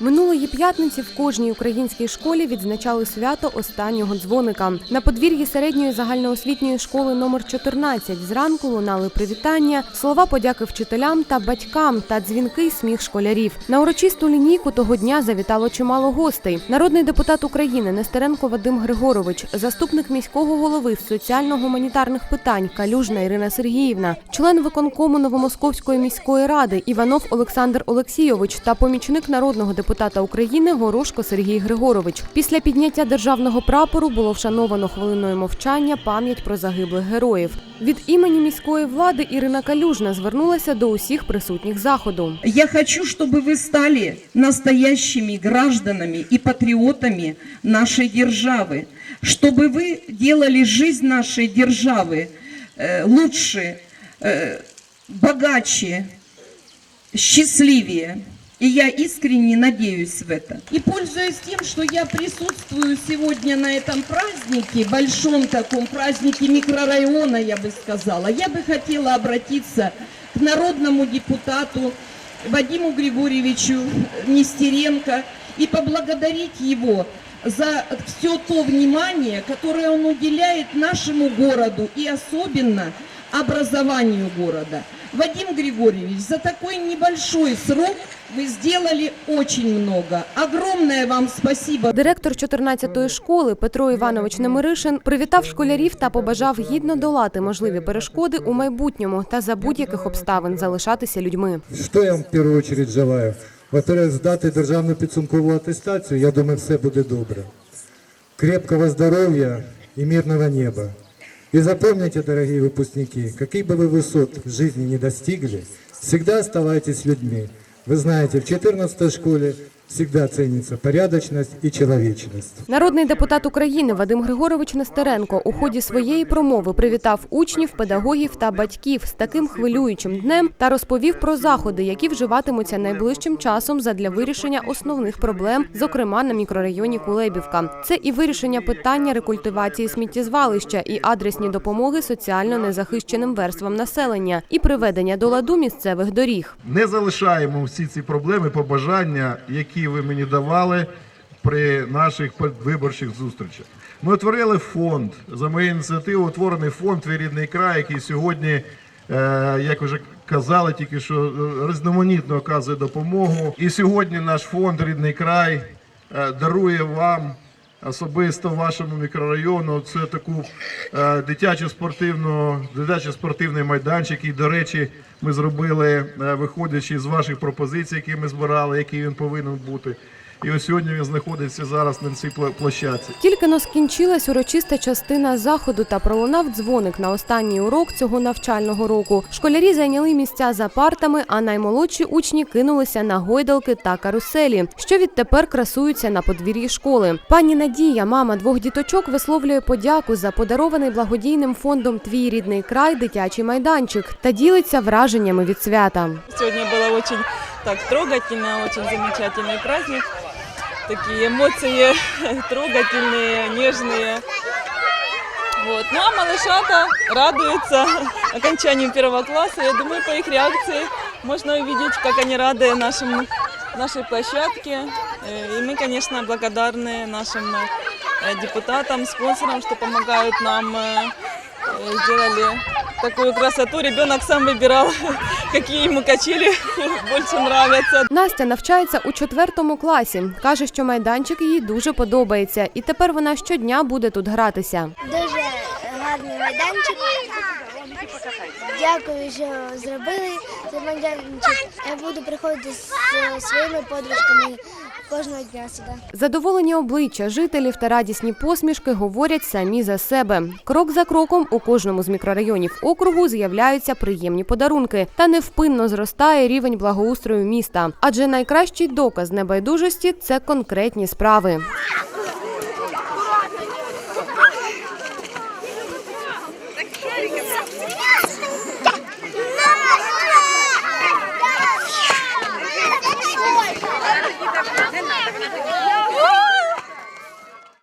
Минулої п'ятниці в кожній українській школі відзначали свято останнього дзвоника. На подвір'ї середньої загальноосвітньої школи номер 14 зранку лунали привітання, слова подяки вчителям та батькам та дзвінки сміх школярів. На урочисту лінійку того дня завітало чимало гостей. Народний депутат України Нестеренко Вадим Григорович, заступник міського голови з соціально-гуманітарних питань Калюжна Ірина Сергіївна, член виконкому Новомосковської міської ради Іванов Олександр Олексійович та помічник народного депутата України Горошко Сергій Григорович. Після підняття державного прапору було вшановано хвилиною мовчання пам'ять про загиблих героїв. Від імені міської влади Ірина Калюжна звернулася до усіх присутніх заходу. Я хочу, чтобы вы стали настоящими гражданами и патриотами нашей державы, чтобы вы делали жизнь нашей державы э, лучше, э, богаче, счастливее. И я искренне надеюсь в это. И пользуясь тем, что я присутствую сегодня на этом празднике, большом таком празднике микрорайона, я бы сказала, я бы хотела обратиться к народному депутату Вадиму Григорьевичу Нестеренко и поблагодарить его за все то внимание, которое он уделяет нашему городу и особенно образованию города. Вадим Григорьевич, за такой небольшой срок вы сделали очень много. Огромное вам спасибо. Директор 14-ї школи Петро Іванович Немиришин привітав школярів та побажав гідно долати можливі перешкоди у майбутньому та за будь-яких обставин залишатися людьми. Що я вам в першу чергу желаю? Во-первых, здати державну підсумкову атестацію, я думаю, все буде добре. Крепкого здоров'я і мирного неба. И запомните, дорогие выпускники, каких бы вы высот в жизни не достигли, всегда оставайтесь людьми. Вы знаете, в 14 школе всегда ценится порядочность и человечность. Народний депутат України Вадим Григорович Нестеренко у ході своєї промови привітав учнів, педагогів та батьків з таким хвилюючим днем та розповів про заходи, які вживатимуться найближчим часом задля вирішення основних проблем, зокрема на мікрорайоні Кулебівка. Це і вирішення питання рекультивації сміттєзвалища, і адресні допомоги соціально незахищеним верствам населення, і приведення до ладу місцевих доріг. не залишаємо всі ці проблеми, побажання, які ви мені давали при наших виборчих зустрічах. Ми утворили фонд за моєю ініціативою, утворений фонд «Твій рідний край, який сьогодні, е, як вже казали, тільки що е, різноманітно оказує допомогу. І сьогодні наш фонд Рідний край е, дарує вам. Особисто вашому мікрорайону це таку е, дитячу спортивну, дитячий спортивний майданчик. І, до речі, ми зробили, е, виходячи з ваших пропозицій, які ми збирали, який він повинен бути. І ось сьогодні він знаходиться зараз на цій площадці. Тільки но скінчилась урочиста частина заходу та пролунав дзвоник на останній урок цього навчального року. Школярі зайняли місця за партами, а наймолодші учні кинулися на гойдалки та каруселі, що відтепер красуються на подвір'ї школи. Пані Надія, мама двох діточок, висловлює подяку за подарований благодійним фондом Твій рідний край дитячий майданчик та ділиться враженнями від свята. Сегодня было очень так трогательно, очень замечательный праздник. Такие эмоции трогательные, нежные. Вот. Ну а малышата радуются окончанию первого класса. Я думаю, по их реакции можно увидеть, как они рады нашим, нашей площадке. Э, И мы, конечно, благодарны нашим э, депутатам, спонсорам, что помогают нам. э, Сделали такую красоту. Ребенок сам вибирав, які йому качелі більше нравляться. Настя навчається у четвертому класі. каже, що майданчик їй дуже подобається, і тепер вона щодня буде тут гратися. Дуже гарний майданчик. Дякую, що зробили цей майданчик. Я буду приходити з своїми подружками кожного дня сюди. Задоволені обличчя жителів та радісні посмішки говорять самі за себе. Крок за кроком у кожному з мікрорайонів округу з'являються приємні подарунки, та невпинно зростає рівень благоустрою міста. Адже найкращий доказ небайдужості це конкретні справи.